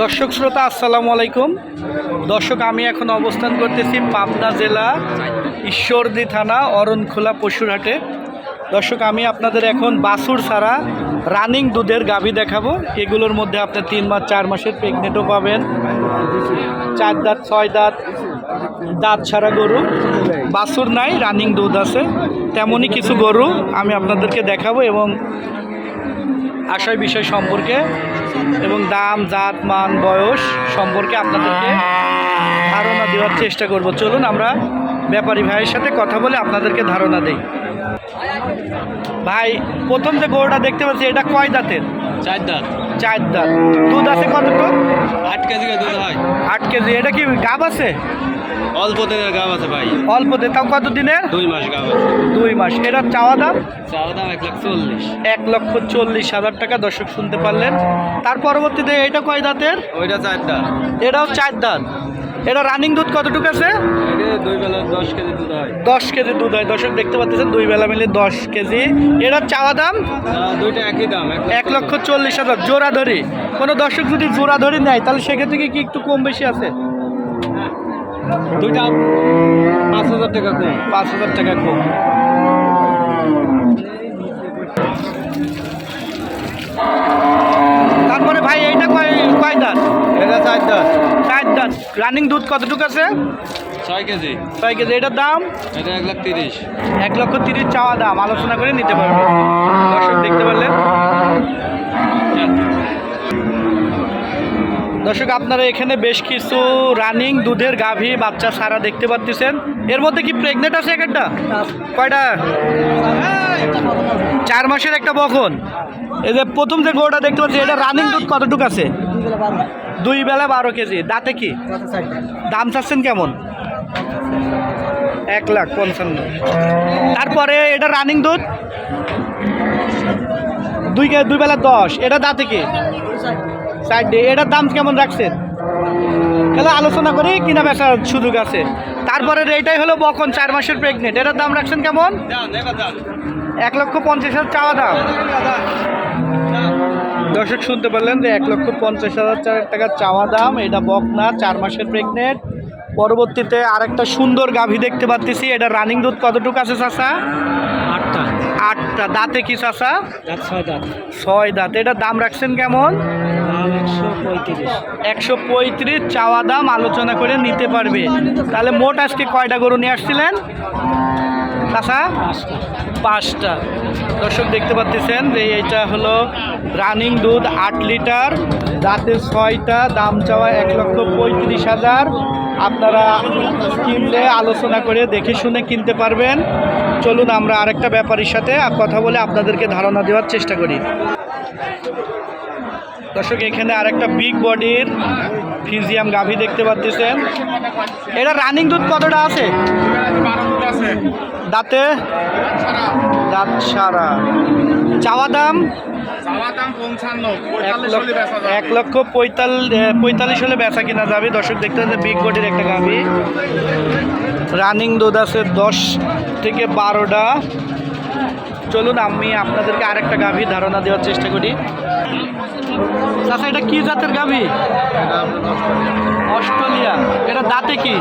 দর্শক শ্রোতা, আসসালামু আলাইকুম। দর্শক, আমি এখন অবস্থান করতেছি পাবনা জেলা ঈশ্বরদী থানা, অরণখোলা পশুরহাটে। দর্শক, আমি আপনাদের এখন বাসুর ছাড়া রানিং দুধের গাভী দেখাবো। এগুলোর মধ্যে আপনি তিন মাস, চার মাসের প্রেগনেন্টও পাবেন। চার দাঁত, ছয় দাঁত দাঁত ছাড়া গরু। বাসুর নাই, রানিং দুধ আছে। তেমনই কিছু গরু আমি আপনাদেরকে দেখাবো এবং আশয় বিষয় সম্পর্কে এবং দাম জাত মান বয়স সম্পর্কে আপনাদেরকে ধারণা দেওয়ার চেষ্টা করব। চলুন আমরা ব্যাপারী ভাইয়ের সাথে কথা বলে আপনাদেরকে ধারণা দেই। ভাই প্রথম যে গরুটা দেখতে পাচ্ছি এটা কয় দাঁতের? চার দাঁত। চার দাঁত। দুধ আছে কতটুকু? আট কেজি দুধ হয়। আট কেজি। এটা কি গাব আছে? অল্প দিনের গাম আছে ভাই। অল্প দে তাও কত দিনের? দুই মাস গাম আছে। দুই মাস। এটার চাওয়া দাম? চাওয়া দাম এক লাখ চল্লিশ। এক লক্ষ চল্লিশ হাজার টাকা দর্শক শুনতে পারলেন। তার পরবর্তীতে এটা কয় দাঁতের? ওইটা চার দাঁত। এটাও চার দাঁত। এটা রানিং দুধ কতটুকু আছে? দশ কেজি দুধ হয়। দশ কেজি দুধ হয়। দর্শক দেখতে পাচ্ছেন দুই বেলা মিলে দশ কেজি। এটার চাওয়া দাম? দুইটা একই দাম এক লক্ষ চল্লিশ হাজার। জোড়া ধরি কোনো দর্শক যদি জোড়া ধরি নেয় তাহলে সেক্ষেত্রে কি একটু কম বেশি আছে? দুইটা পাঁচ হাজার টাকা কম পাঁচ হাজার টাকা কম। তারপরে ভাই এইটা কয় কয় দাঁত? এটা চার দাঁত। চার দাঁত। রানিং দুধ কতটুকু আছে? ছয় কেজি। ছয় কেজি। এটার দাম? এটা এক লাখ তিরিশ। এক লক্ষ তিরিশ চাওয়া দাম। আলোচনা করে নিতে পারবে। দর্শক দেখতে পারলেন দর্শক, আপনারা এখানে বেশ কিছু রানিং দুধের গাভী বাচ্চা সারা দেখতে পাচ্ছেন। এর মধ্যে কি প্রেগনেন্ট আছে একটা? কয়টা? চার মাসের একটা বখন এই যে প্রথম যে গরুটা দেখতে পাচ্ছি এটা রানিং দুধ কতটুকু আছে? দুই বেলা বারো কেজি। দাঁতে কি? দাম চাচ্ছেন কেমন? এক লাখ পঞ্চান্ন। তারপরে এটা রানিং দুধ? দুই দুই বেলা দশ। এটা দাঁতে কি? সাইড দিয়ে। এটার দাম কেমন রাখছেন? তাহলে আলোচনা করি, কিনা বেচার সুযোগ আছে। তারপরে এটাই হলো বকন, চার মাসের প্রেগনেন্ট এটার দাম রাখছেন কেমন? এক লক্ষ পঞ্চাশ হাজার চাওয়া দাম। দর্শক শুনতে পারলেন যে এক লক্ষ পঞ্চাশ হাজার চা- টাকা চাওয়া দাম। এটা বকনা, চার মাসের প্রেগনেন্ট পরবর্তীতে আরেকটা সুন্দর গাভী দেখতে পাচ্ছি এটা রানিং দুধ কতটুকু আছে চাষা আটটা। আটটা দাঁতে কি চাষা ছয় দাঁত। এটার দাম রাখছেন কেমন? একশো পঁয়ত্রিশ। চাওয়া দাম আলোচনা করে নিতে পারবে। তাহলে মোট আজকে কয়টা গরু নিয়ে আসছিলেন? চাষা পাঁচটা। দর্শক দেখতে পাচ্ছেন যে এইটা হলো রানিং দুধ আট লিটার। দাঁতে ছয়টা দাম চাওয়া এক লক্ষ পঁয়ত্রিশ হাজার। আপনারা কিনলে আলোচনা করে দেখে শুনে কিনতে পারবেন। চলুন আমরা আরেকটা ব্যাপারীর সাথে কথা বলে আপনাদেরকে ধারণা দেওয়ার চেষ্টা করি। দর্শক, এখানে আরেকটা বিগ বডির ফিজিয়াম গাভি দেখতে পাচ্ছেন। এটা রানিং দুধ কতটা আছে? দাঁতে? দাঁত সারা চাওয়া দাম? এক লক্ষ- পঁয়তাল্লিশ হলে বেচা কিনা যাবে। দর্শক দেখতে পাচ্ছেন বিগ বডির একটা গাভী। রানিং দুধ আছে দশ থেকে বারোটা। চলুন আমি আপনাদেরকে আরেকটা গাভী ধারণা দেওয়ার চেষ্টা করি। আচ্ছা এটা কি জাতের গাভী? অস্ট্রেলিয়া এটা দাঁতে কি?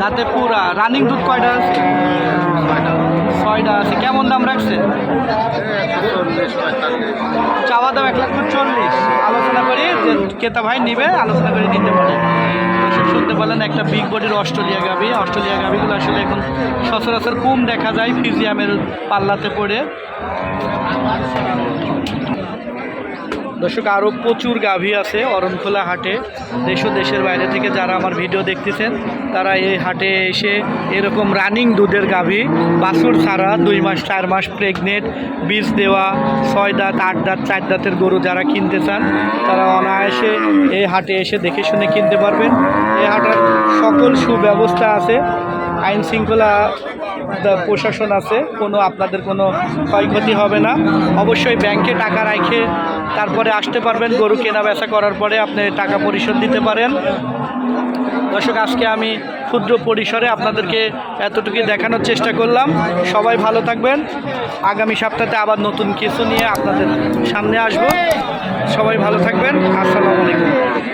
দাঁতে পুরা। রানিং দুধ কয়টা আছে? ছয়টা আছে। কেমন দাম রাখছে? চাওয়া দাম এক লক্ষ চল্লিশ আলোচনা করি যে ক্রেতা ভাই নিবে, আলোচনা করে দিতে পারে। শুনতে পারলেন, একটা বিগ বডির অস্ট্রেলিয়া গাভি। অস্ট্রেলিয়া গাভিগুলো আসলে এখন সচরাচর কম দেখা যায় ফিজিয়ামের পাল্লাতে পড়ে। দর্শক আরও প্রচুর গাভী আছে অরণখোলা হাটে। দেশ ও দেশের বাইরে থেকে যারা আমার ভিডিও দেখতেছেন, তারা এই হাটে এসে এরকম রানিং দুধের গাভী, বাছুর ছাড়া, দুই মাস, চার মাস প্রেগনেন্ট বীজ দেওয়া, ছয় দাঁত, আট দাঁত, চার দাঁতের গরু যারা কিনতে চান, তারা অনায়াসে এই হাটে এসে দেখে শুনে কিনতে পারবেন। এই হাটের সকল সুব্যবস্থা আছে, আইন শৃঙ্খলা প্রশাসন আছে, কোনো আপনাদের কোনো ক্ষয়ক্ষতি হবে না। অবশ্যই ব্যাংকে টাকা রাখে তারপরে আসতে পারবেন গরু কেনা বেচা করার পরে আপনি টাকা পরিশোধ দিতে পারেন। দর্শক, আজকে আমি ক্ষুদ্র পরিসরে আপনাদেরকে এতটুকু দেখানোর চেষ্টা করলাম। সবাই ভালো থাকবেন। আগামী সপ্তাহে আবার নতুন কিছু নিয়ে আপনাদের সামনে আসব। সবাই ভালো থাকবেন। আসসালাম